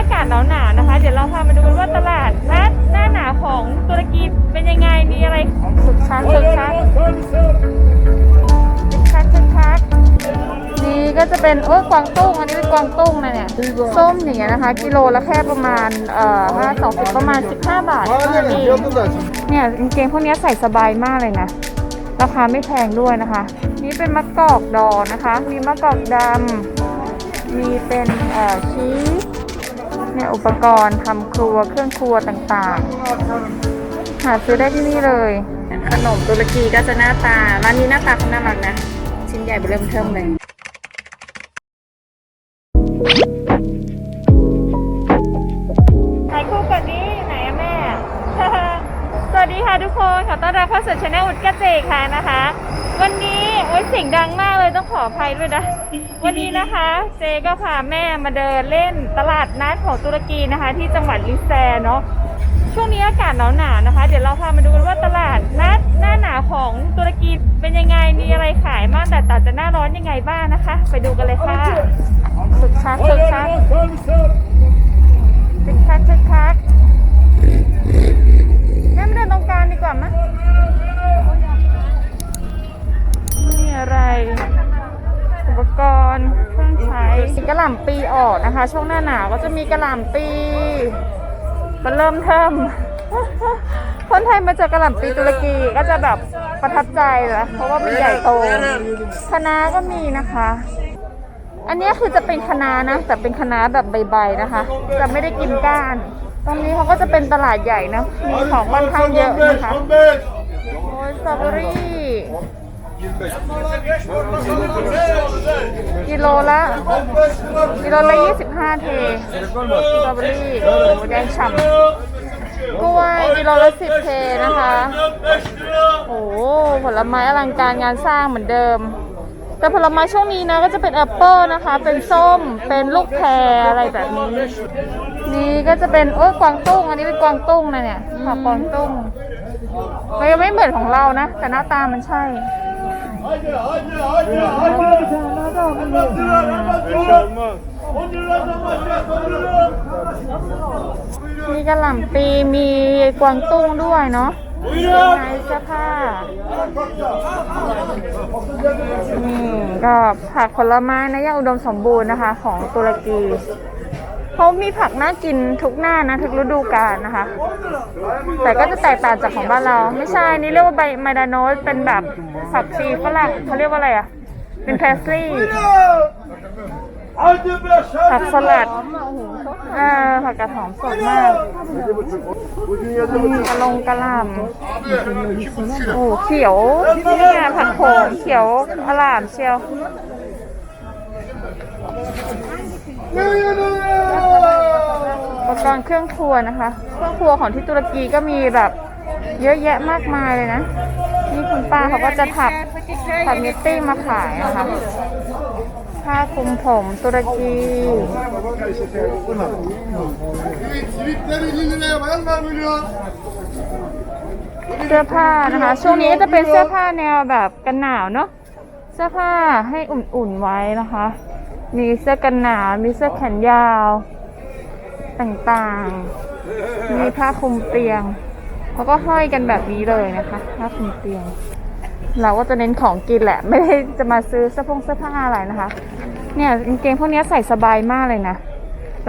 อากาศหนาวๆนะคะ เดี๋ยวเราพามาดูกันว่าตลาดนัดหน้าหนาวของตุรกีเป็นยังไง มีอะไรสุดชักสุดชักสุดชักสุดชักนี่ก็จะเป็นโอ้ยกวางตุ้งอันนี้เป็นกวางตุ้งนะเนี่ย ส้มอย่างเงี้ยนะคะ กิโลละแค่ประมาณเอ่อห้าสองสิบประมาณ15บาทเท่านั้นเองเนี่ยกางเกงพวกเนี้ยใส่สบายมากเลยนะ ราคาไม่แพงด้วยนะคะ นี่เป็นมะกอกดองนะคะ มีมะกอกดำมีเป็นเอ่อชีส เนี่ยอุปกรณ์ทำครัวเครื่องครัวต่างๆ หาซื้อได้ที่นี่เลย ขนมตุรกีก็จะหน้าตา ร้านนี้หน้าตาเขาน่ารักนะ ชิ้นใหญ่เริ่มเทิมเลยถ่ายคู่กับนี้ไหนอะแม่ สวัสดีค่ะทุกคน ขอต้อนรับเข้าสู่ช anel อุดกระเจกค่ะนะคะ วันนี้โอ้ยเสียงดังมากเลยต้องขออภัยด้วยนะ วันนี้นะคะเจก็พาแม่มาเดินเล่นตลาดนัดของตุรกีนะคะ ที่จังหวัดลิแซเนาะช่วงนี้อากาศหนาวๆนะคะ เดี๋ยวเราพามาดูกันว่าตลาดนัดหน้าหนาวของตุรกีเป็นยังไงมีอะไรขายบ้างแต่ต่างจากหน้าร้อนยังไงบ้างนะคะ ไปดูกันเลยค่ะสุดชักสุดชักคึกคักคึกคักแม่มาเดินตรงกลางดีกว่ามั้ ช่วงหน้าหนาวก็จะมีกระหล่ำปีมันเริ่มเทิมคนไทยมาเจอกระหล่ำปีตุรกีก็จะแบบประทับใจนะเพราะว่ามันใหญ่โตคะน้าก็มีนะคะ อันนี้คือจะเป็นคะน้านะ แต่เป็นคะน้าแบบใบๆนะคะ จะไม่ได้กินก้าน ตรงนี้เขาก็จะเป็นตลาดใหญ่นะมีของค่อนข้างเยอะนะคะโอ้ยสตรอเบอรี่ กิโลละกิโลละ25เทสตรอเบอรี่โอ้แดงฉ่ำกล้วยกิโลละ10เทนะคะ โอ้โหผลไม้อลังการงานสร้างเหมือนเดิม แต่ผลไม้ช่วงนี้นะก็จะเป็นแอปเปิลนะคะ เป็นส้มเป็นลูกแพรอะไรแบบนี้ นี่ก็จะเป็นโอ้ยกวางตุ้ง อันนี้เป็นกวางตุ้งนะเนี่ยผักกวางตุ้งมันยังไม่เหมือนของเรานะ แต่หน้าตามันใช่ มีกระหล่ำปีมีกวางตุ้งด้วยเนาะในเสื้อผ้า นี่ก็ผักผลไม้นะยังอุดมสมบูรณ์นะคะ ของตุรกี เขามีผักน่ากินทุกหน้านะทุกฤดูกาลนะคะ แต่ก็จะแตกต่างจากของบ้านเรา ไม่ใช่นี่เรียกว่าใบไมดานอสเป็นแบบผักชีฝรั่งเขาเรียกว่าอะไรอะ เป็นแพสลีย์ผักสลัดอ่าผักกระถอมสดมากกระลงกระหลำโอ้เขียวนี่ไงผักโขมเขียวอลามเชียว อุปกรณ์เครื่องครัวนะคะ เครื่องครัวของที่ตุรกีก็มีแบบเยอะแยะมากมายเลยนะ นี่คุณป้าเขาก็จะถักถักนิตติ้งมาขายนะคะผ้าคลุมผมตุรกีเสื้อผ้านะคะ ช่วงนี้ก็จะเป็นเสื้อผ้าแนวแบบกันหนาวเนาะเสื้อผ้าให้อุ่นๆไว้นะคะ มีเสื้อกันหนาว มีเสื้อแขนยาว ต่างๆ มีผ้าคลุมเตียงเขาก็ห้อยกันแบบนี้เลยนะคะ ผ้าคลุมเตียง เราก็จะเน้นของกินแหละ ไม่ได้จะมาซื้อเสื้อผงเสื้อผ้าอะไรนะคะ เนี่ยกางเกงพวกนี้ใส่สบายมากเลยนะ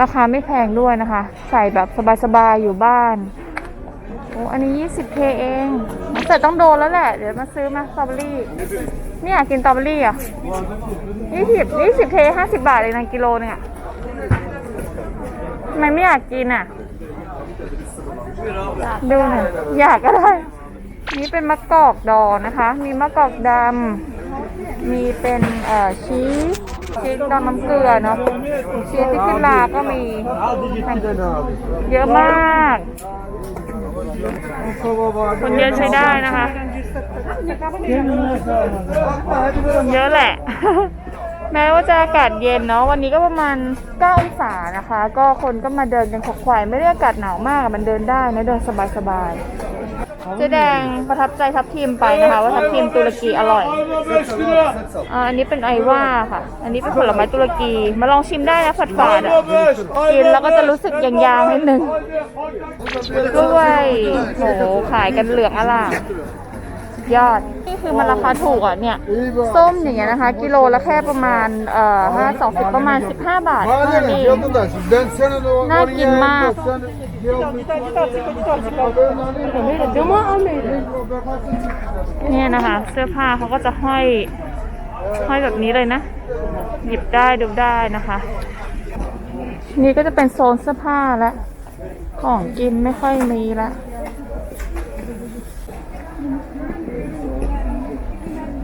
ราคาไม่แพงด้วยนะคะ ใส่แบบสบายๆอยู่บ้านโอ้อันนี้ 20 k เองเสร็จต้องโดนแล้วแหละ เดี๋ยวมาซื้อมาสตรอเบอรี่ ไม่อยากกินสตรอเบอรี่อะ20 20 k 50บาทเลยนะกิโลนึงอะทำไมไม่อยากกินอะ ดูหน่อยอยากก็ได้ นี่เป็นมะกอกดองนะคะ มีมะกอกดำ มีเป็นเอ่อชีสชีสดองน้ำเกลือเนาะชีสที่ขึ้นลาก็มี เยอะมาก คนเยอะใช้ได้นะคะ เยอะแหละ แม้ว่าจะอากาศเย็นเนาะวันนี้ก็ประมาณ 9 องศานะคะ ก็คนก็มาเดินกันขวักไขว่ไม่ได้อากาศหนาวมากมันเดินได้นะเดินสบายๆ เจ๊แดงประทับใจทับทิมไปนะคะ ว่าทับทิมตุรกีอร่อยอ่าอันนี้เป็นไอว่าค่ะ อันนี้เป็นผลไม้ตุรกี มาลองชิมได้นะผัดฝาดอะกินแล้วก็จะรู้สึกยางๆนิดนึงกล้วยโหขายกันเหลืองอล่าม ยอด นี่คือมันราคาถูกอะเนี่ย ส้มอย่างเงี้ยนะคะ กิโลละแค่ประมาณเอ่อห้าสองสิบประมาณ15บาทเท่านั้นเอง Ben sana da o- Ne oraya yapayım, ma? sen- Sen- เนี่ยนะคะ เสื้อผ้าเขาก็จะห้อยห้อยแบบนี้เลยนะ หยิบได้ดูได้นะคะ นี่ก็จะเป็นโซนเสื้อผ้าแล้วของกินไม่ค่อยมีละ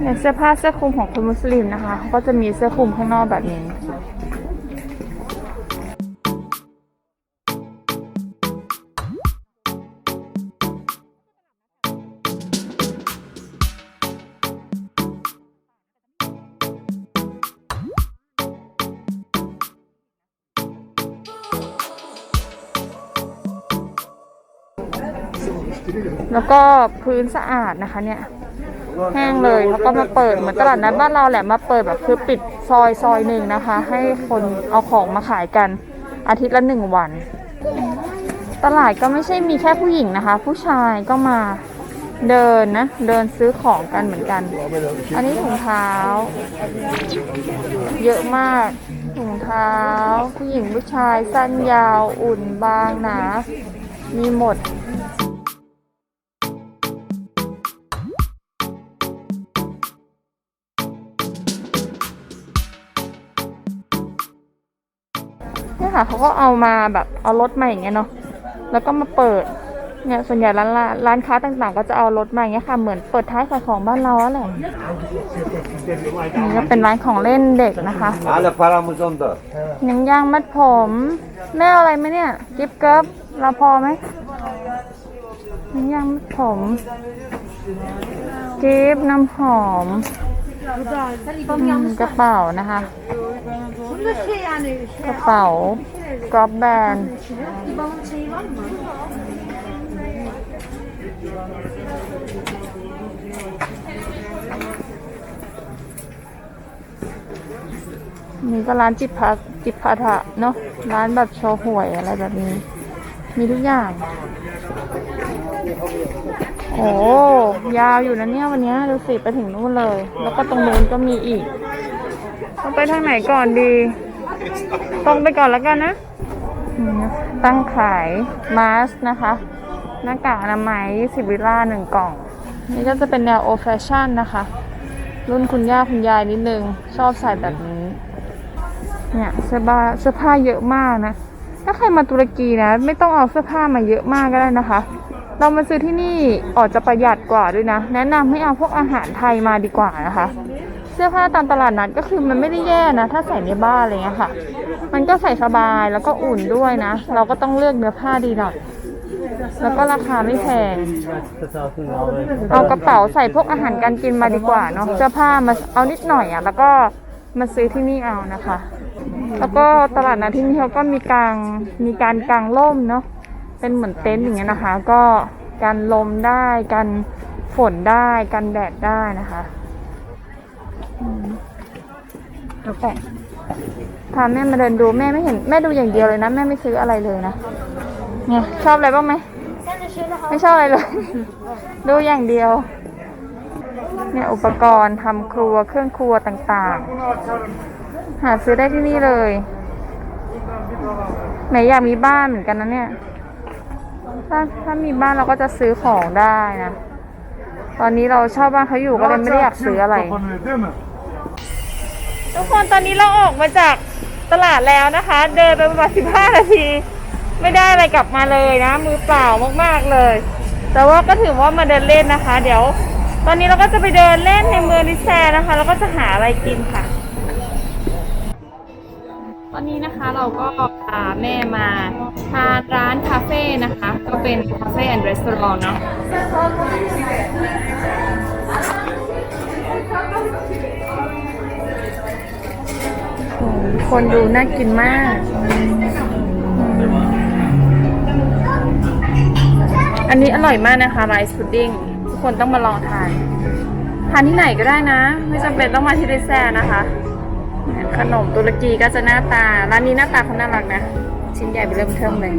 เนี่ยเสื้อผ้าเสื้อคลุมของคนมุสลิมนะคะเขาก็จะมีเสื้อคลุมข้างนอกแบบนี้แล้วก็พื้นสะอาดนะคะเนี่ย แห้งเลยแล้วก็มาเปิดเหมือนตลาดนัดบ้านเราแหละมาเปิดแบบคือปิดซอยซอยหนึ่งนะคะ ให้คนเอาของมาขายกันอาทิตย์ละหนึ่งวัน ตลาดก็ไม่ใช่มีแค่ผู้หญิงนะคะ ผู้ชายก็มาเดินนะ เดินซื้อของกันเหมือนกัน อันนี้ถุงเท้า เยอะมากถุงเท้า ผู้หญิงผู้ชายสั้นยาวอุ่นบางหนา มีหมด เนี่ยค่ะเขาก็เอามาแบบเอารถมาอย่างเงี้ยเนาะแล้วก็มาเปิดเนี่ยส่วนใหญ่ร้านร้านร้านค้าต่างๆ ก็จะเอารถมาอย่างเงี้ยค่ะ เหมือนเปิดท้ายขายของบ้านเราอะแหละนี่ก็เป็นร้านของเล่นเด็กนะคะ Hala paramız onda. หนังยางมัดผมแม่เอาอะไรไหมเนี่ยกิฟต์เกิฟเราพอไหมหนังยางมัดผมกิฟต์น้ำหอม อืมกระเป๋านะคะ กระเป๋ากรอบแบนนี่ก็ร้านจิบพักจิบพาถะเนาะร้านแบบโชว์หวยอะไรแบบนี้ มีทุกอย่าง โอ้ยาวอยู่นะเนี่ยวันนี้ดูสิไปถึงนู่นเลย แล้วก็ตรงนู้นก็มีอีกต้องไปทางไหนก่อนดี ตรงไปก่อนแล้วกันนะ ตั้งขายมาสก์นะคะ หน้ากากอนามัย20วิลล่าหนึ่งกล่อง นี่ก็จะเป็นแนวโอแฟชั่นนะคะ รุ่นคุณย่าคุณยายนิดนึง ชอบใส่แบบนี้ เนี่ยเสื้อผ้าเสื้อผ้าเยอะมากนะ ถ้าใครมาตุรกีนะ ไม่ต้องเอาเสื้อผ้ามาเยอะมากก็ได้นะคะ เรามาซื้อที่นี่ออกจะประหยัดกว่าด้วยนะ แนะนำให้เอาพวกอาหารไทยมาดีกว่านะคะ เสื้อผ้าตามตลาดนัดก็คือมันไม่ได้แย่นะ ถ้าใส่ในบ้านอะไรเงี้ยค่ะ มันก็ใส่สบายแล้วก็อุ่นด้วยนะ เราก็ต้องเลือกเนื้อผ้าดีหน่อยแล้วก็ราคาไม่แพง เอากระเป๋าใส่พวกอาหารการกินมาดีกว่าเนาะเสื้อผ้ามาเอานิดหน่อยอะ แล้วก็มาซื้อที่นี่เอานะคะ แล้วก็ตลาดนัดที่นี่เขาก็มีกางมีการกางร่มเนาะเป็นเหมือนเต็นท์อย่างเงี้ยนะคะ ก็ กันลมได้กันฝนได้กันแดดได้นะคะอืมแล้วแต่พาแม่มาเดินดูแม่ไม่เห็นแม่ดูอย่างเดียวเลยนะ แม่ไม่ซื้ออะไรเลยนะเนี่ยชอบอะไรบ้างไหมไม่ชอบอะไรเลย ดูอย่างเดียวเนี่ยอุปกรณ์ทำครัวเครื่องครัวต่างๆ หาซื้อได้ที่นี่เลยไหนอยากมีบ้านเหมือนกันนะเนี่ย ถ้าถ้ามีบ้านเราก็จะซื้อของได้นะ ตอนนี้เราเช่าบ้านเขาอยู่ก็เลยไม่ได้อยากซื้ออะไร Değil mi? ทุกคนตอนนี้เราออกมาจากตลาดแล้วนะคะ เดินไปประมาณ15 นาที ไม่ได้อะไรกลับมาเลยนะ มือเปล่ามากๆเลย แต่ว่าก็ถือว่ามาเดินเล่นนะคะ เดี๋ยว ตอนนี้เราก็จะไปเดินเล่นในเมืองลิแซนะคะ แล้วก็จะหาอะไรกินค่ะต อนนี้นะคะเราก็พาแม่มาทานร้านคาเฟ่นะคะ ก็เป็นคาเฟ่แอนด์รีสอร์ทเนาะโอ้โหคนดูน่ากินมาก อันนี้อร่อยมากนะคะไรซ์พุดดิ้งทุกคนต้องมาลองทาน ทานที่ไหนก็ได้นะ ไม่จำเป็นต้องมาที่ริแซ่นะคะ ขนมตุรกีก็จะหน้าตา ร้านนี้หน้าตาเขาน่ารักนะ ชิ้นใหญ่ไปเริ่มเทิมเลย